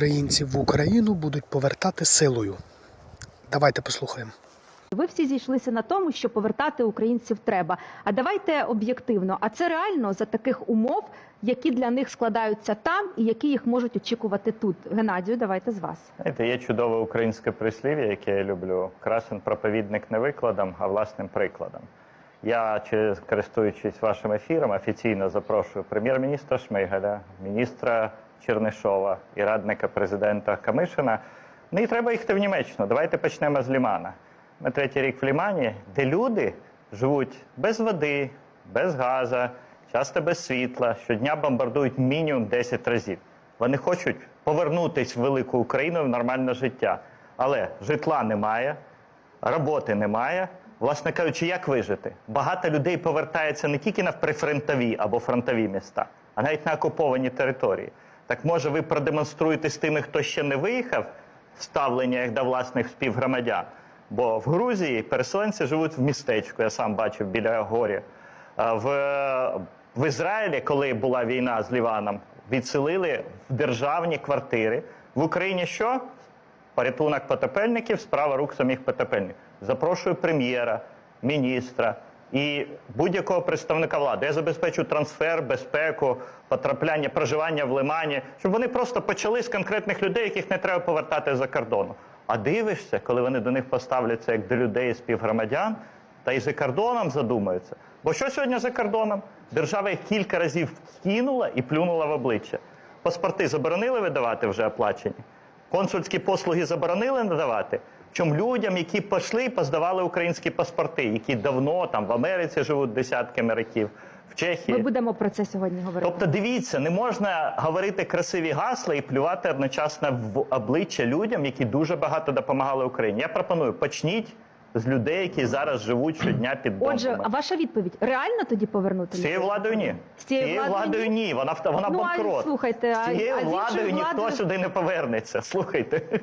українців в Україну будуть повертати силою. Давайте послухаємо. Ви всі зійшлися на тому, що повертати українців треба. А давайте об'єктивно. А це реально за таких умов, які для них складаються там і які їх можуть очікувати тут. Геннадію, давайте з вас. Знаєте, є чудове українське прислів'я, яке я люблю. Красен проповідник не викладом, а власним прикладом. Я, через користуючись вашим ефіром, офіційно запрошую прем'єр-міністра Шмигаля, міністра Чернишова і радника президента Камишина. Не треба їхати в Німеччину. Давайте почнемо з Лімана. Ми третій рік в Лімані, де люди живуть без води, без газа, часто без світла, щодня бомбардують мінімум 10 разів. Вони хочуть повернутися в велику Україну в нормальне життя. Але житла немає, роботи немає. Власне кажучи, як вижити? Багато людей повертається не тільки на прифронтові або фронтові міста, а навіть на окуповані території. Так може ви продемонструєте з тими, хто ще не виїхав, ставлення як до власних співгромадян? Бо в Грузії переселенці живуть в містечку, я сам бачив біля горі. В, в Ізраїлі, коли була війна з Ліваном, відселили в державні квартири. В Україні що? Порятунок потопельників, справа рук самих потопельників. Запрошую прем'єра, міністра і будь-якого представника влади. Я забезпечу трансфер, безпеку, потрапляння, проживання в лимані, щоб вони просто почали з конкретних людей, яких не треба повертати за кордону. А дивишся, коли вони до них поставляться як до людей співгромадян, та й за кордоном задумаються. Бо що сьогодні за кордоном? Держава їх кілька разів кинула і плюнула в обличчя. Паспорти заборонили видавати вже оплачені. Консульські послуги заборонили надавати. Чому людям, які пішли і поздавали українські паспорти, які давно там в Америці живуть десятками років, в Чехії. Ми будемо про це сьогодні говорити. Тобто, дивіться, не можна говорити красиві гасла і плювати одночасно в обличчя людям, які дуже багато допомагали Україні. Я пропоную почніть з людей, які зараз живуть щодня під бомбами. Отже, а ваша відповідь реально тоді повернути З цією людей? владою ні. З цією владою ні. Вона вона Ну, а банкрот. слухайте, з а- цією а з іншою владою ніхто владою- сюди не повернеться. Слухайте.